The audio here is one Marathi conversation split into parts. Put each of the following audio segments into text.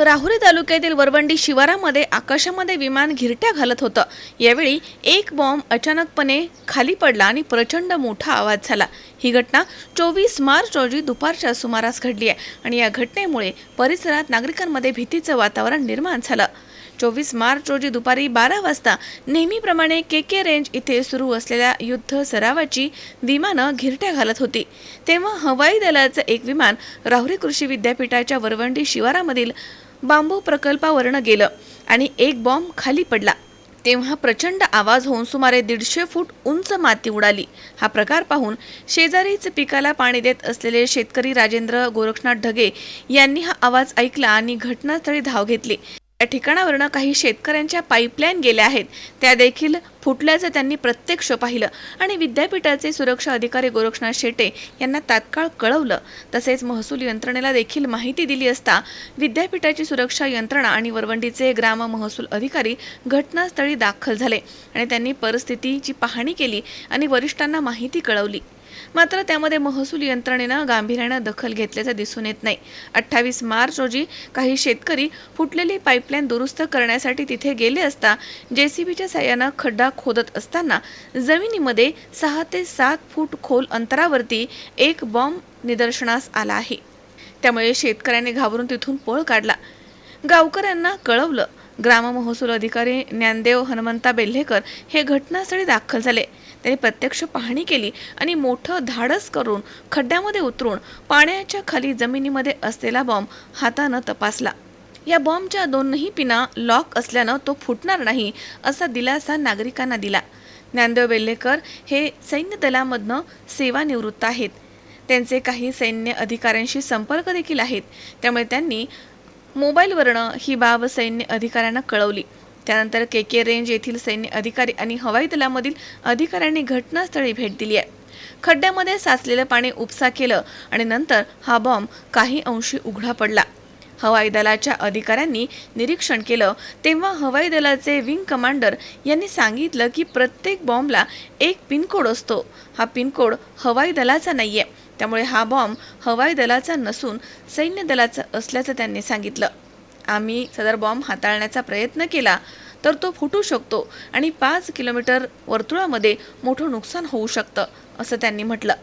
राहुरी तालुक्यातील वरवंडी शिवारामध्ये आकाशामध्ये विमान घिरट्या घालत होतं. यावेळी एक बॉम्ब अचानकपणे खाली पडला आणि प्रचंड मोठा आवाज झाला. ही घटना चोवीस मार्च रोजी दुपारच्या सुमारास घडली आहे आणि या घटनेमुळे परिसरात नागरिकांमध्ये भीतीचं वातावरण निर्माण झालं. चोवीस मार्च रोजी दुपारी बारा वाजता नेहमीप्रमाणे के के रेंज इथे सुरू असलेल्या युद्ध सरावाची विमानं घिरट्या घालत होती. तेव्हा हवाई दलाचं एक विमान राहुरी कृषी विद्यापीठाच्या वरवंडी शिवारामधील बांबू प्रकल्पावरनं गेलं आणि एक बॉम्ब खाली पडला. तेव्हा प्रचंड आवाज होऊन सुमारे दीडशे फूट उंच माती उडाली. हा प्रकार पाहून शेजारीच पिकाला पाणी देत असलेले शेतकरी राजेंद्र गोरक्षनाथ ढगे यांनी हा आवाज ऐकला आणि घटनास्थळी धाव घेतली. या ठिकाणावरनं काही शेतकऱ्यांच्या पाईपलाईन गेल्या आहेत. त्या देखील फुटल्याचं त्यांनी प्रत्यक्ष पाहिलं. आणि विद्यापीठाचे सुरक्षा अधिकारी गोरक्षनाथ शेटे यांना तात्काळ कळवलं. तसेच महसूल यंत्रणेला देखील माहिती दिली असता विद्यापीठाची सुरक्षा यंत्रणा आणि वरवंडीचे ग्राम महसूल अधिकारी घटनास्थळी दाखल झाले. आणि त्यांनी परिस्थितीची पाहणी केली आणि वरिष्ठांना माहिती कळवली. मात्र त्यामध्ये महसूल यंत्रणेनं गांभीर्यानं दखल घेतल्याचं दिसून येत नाही. अठ्ठावीस मार्च रोजी काही शेतकरी फुटलेली पाईपलाईन दुरुस्त करण्यासाठी तिथे गेले असता जेसीबीच्या साह्यानं खड्डा खोदत असताना जमिनीमध्ये सहा ते सात फूट खोल अंतरावरती एक बॉम्ब निदर्शनास आला आहे. त्यामुळे शेतकऱ्यांनी घाबरून तिथून पळ काढला. गावकऱ्यांना कळवलं. ग्राम महसूल अधिकारी ज्ञानदेव हनुमंता बेल्हेकर हे घटनास्थळी दाखल झाले. त्यांनी प्रत्यक्ष पाहणी केली आणि मोठं धाडस करून खड्ड्यामध्ये उतरून पाण्याच्या खाली जमिनीमध्ये असलेला बॉम्ब हातानं तपासला. या बॉम्बच्या दोनही पिना लॉक असल्यानं तो फुटणार नाही असा दिलासा नागरिकांना दिला. ज्ञानदेव बेल्लेकर हे सैन्य दलामधनं सेवानिवृत्त आहेत. त्यांचे काही सैन्य अधिकाऱ्यांशी संपर्क देखील आहेत. त्यामुळे त्यांनी मोबाईलवरनं ही बाब सैन्य अधिकाऱ्यांना कळवली. त्यानंतर के के रेंज येथील सैन्य अधिकारी आणि हवाई दलामधील अधिकाऱ्यांनी घटनास्थळी भेट दिली आहे. खड्ड्यामध्ये साचलेलं पाणी उपसा केलं आणि नंतर हा बॉम्ब काही अंशी उघडा पडला. हवाई दलाच्या अधिकाऱ्यांनी निरीक्षण केलं. तेव्हा हवाई दलाचे विंग कमांडर यांनी सांगितलं की प्रत्येक बॉम्बला एक पिनकोड असतो. हा पिनकोड हवाई दलाचा नाही आहे त्यामुळे हा बॉम्ब हवाई दलाचा नसून सैन्य दलाचा असल्याचं त्यांनी सांगितलं. आम्ही सदर बॉम्ब हाताळण्याचा प्रयत्न केला तर तो फुटू शकतो आणि पाच किलोमीटर वर्तुळामध्ये मोठं नुकसान होऊ शकतं असं त्यांनी म्हटलं.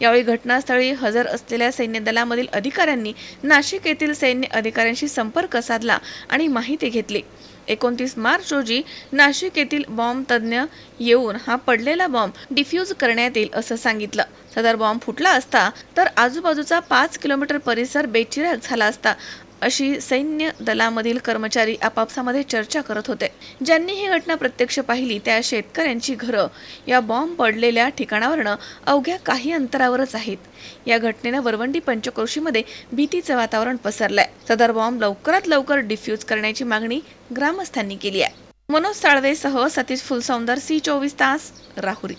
यावेळी घटनास्थळी हजर असलेल्या सैन्य दलामधील अधिकाऱ्यांनी नाशिक येथील सैन्य अधिकाऱ्यांशी संपर्क साधला आणि माहिती घेतली. एकोणतीस मार्च रोजी नाशिक येथील बॉम्ब तज्ज्ञ येऊन हा पडलेला बॉम्ब डिफ्यूज करण्यात येईल असं सांगितलं. सदर बॉम्ब फुटला असता तर आजूबाजूचा पाच किलोमीटर परिसर बेचिराग झाला असता अशी सैन्य दलामधील कर्मचारी आपापसामध्ये चर्चा करत होते. ज्यांनी ही घटना प्रत्यक्ष पाहिली त्या शेतकऱ्यांची घरं या बॉम्ब पडलेल्या ठिकाणावरनं अवघ्या काही अंतरावरच आहेत. या घटनेनं वरवंडी पंचक्रोशीमध्ये भीतीचं वातावरण पसरलंय. सदर बॉम्ब लवकरात लवकर डिफ्यूज करण्याची मागणी ग्रामस्थांनी केली आहे. मनोज साळवेसह सतीश फुलसौंदर सी चोवीस तास राहुरी.